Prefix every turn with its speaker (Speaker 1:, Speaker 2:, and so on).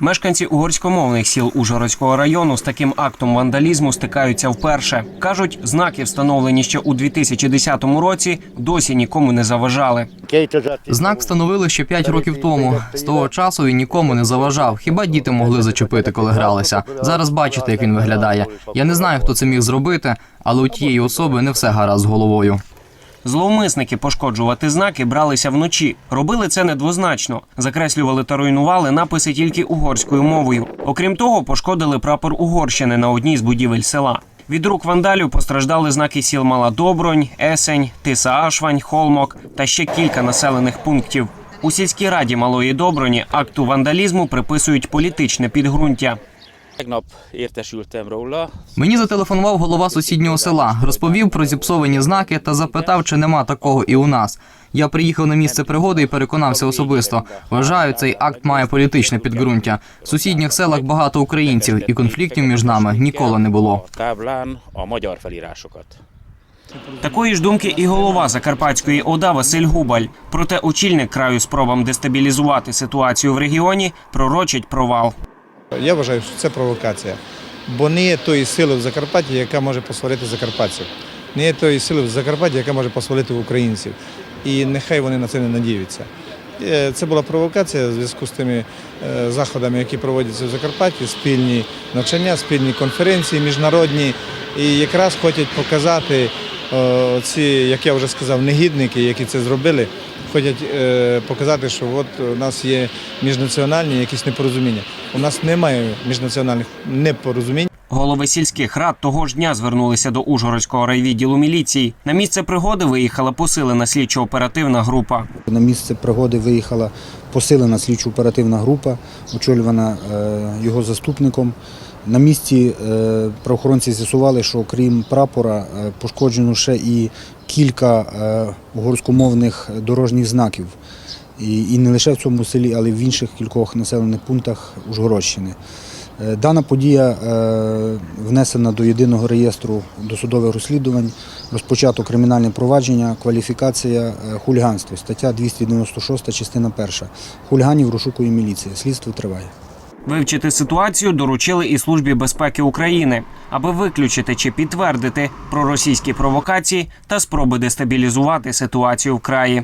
Speaker 1: Мешканці угорськомовних сіл Ужгородського району з таким актом вандалізму стикаються вперше. кажуть, знаки, встановлені ще у 2010 році, досі нікому не заважали.
Speaker 2: Знак встановили ще 5 років тому. З того часу він нікому не заважав. Хіба діти могли зачепити, коли гралися? Зараз бачите, як він виглядає. Я не знаю, хто це міг зробити, але у тієї особи не все гаразд з головою.
Speaker 1: Зловмисники пошкоджувати знаки бралися вночі. Робили це недвозначно. Закреслювали та руйнували написи тільки угорською мовою. Окрім того, пошкодили прапор Угорщини на одній з будівель села. Від рук вандалів постраждали знаки сіл Мала Добронь, Есень, Тиса Ашвань, Холмок та ще кілька населених пунктів. У сільській раді Малої Доброні акту вандалізму приписують політичне підґрунтя.
Speaker 3: Tegnap értesültem róla,
Speaker 2: Мені зателефонував голова сусіднього села, розповів про зіпсовані знаки та запитав, чи нема такого і у нас. Я приїхав на місце пригоди і переконався особисто. Вважаю, цей акт має політичне підґрунтя. В сусідніх селах багато українців, і конфліктів між нами ніколи не було.
Speaker 1: Такої ж думки і голова Закарпатської ОДА Василь Губаль. Проте очільник краю спробам дестабілізувати ситуацію в регіоні пророчить провал.
Speaker 4: Я вважаю, що це провокація. Бо не є тої сили в Закарпатті, яка може посварити закарпатців. Не є тої сили в Закарпатті, яка може посварити українців. І нехай вони на це не надіються. Е, Це була провокація в зв'язку з тими е, заходами, які проводяться в Закарпатті, спільні навчання, спільні конференції міжнародні. І якраз хочуть показати е, ці, як я вже сказав, негідники, які це зробили, хочуть е, показати, що от у нас є міжнаціональні якісь непорозуміння. У нас немає міжнаціональних непорозумінь.
Speaker 1: Голови сільських рад того ж дня звернулися до Ужгородського райвідділу міліції. На місце пригоди виїхала посилена слідчо-оперативна група.
Speaker 5: На місце пригоди виїхала посилена слідчо-оперативна група, очолювана е, його заступником. На місці е, правоохоронці з'ясували, що крім прапора е, пошкоджено ще і кілька угорськомовних дорожніх знаків. І не лише в цьому селі, але й в інших кількох населених пунктах Ужгородщини. Е, Дана подія е, внесена до єдиного реєстру досудових розслідувань, розпочато кримінальне провадження, кваліфікація е, хуліганство, стаття 296, частина 1. Хуліганів розшукує міліція. Слідство триває.
Speaker 1: Вивчити ситуацію доручили і службі безпеки України, аби виключити чи підтвердити проросійські провокації та спроби дестабілізувати ситуацію в краї.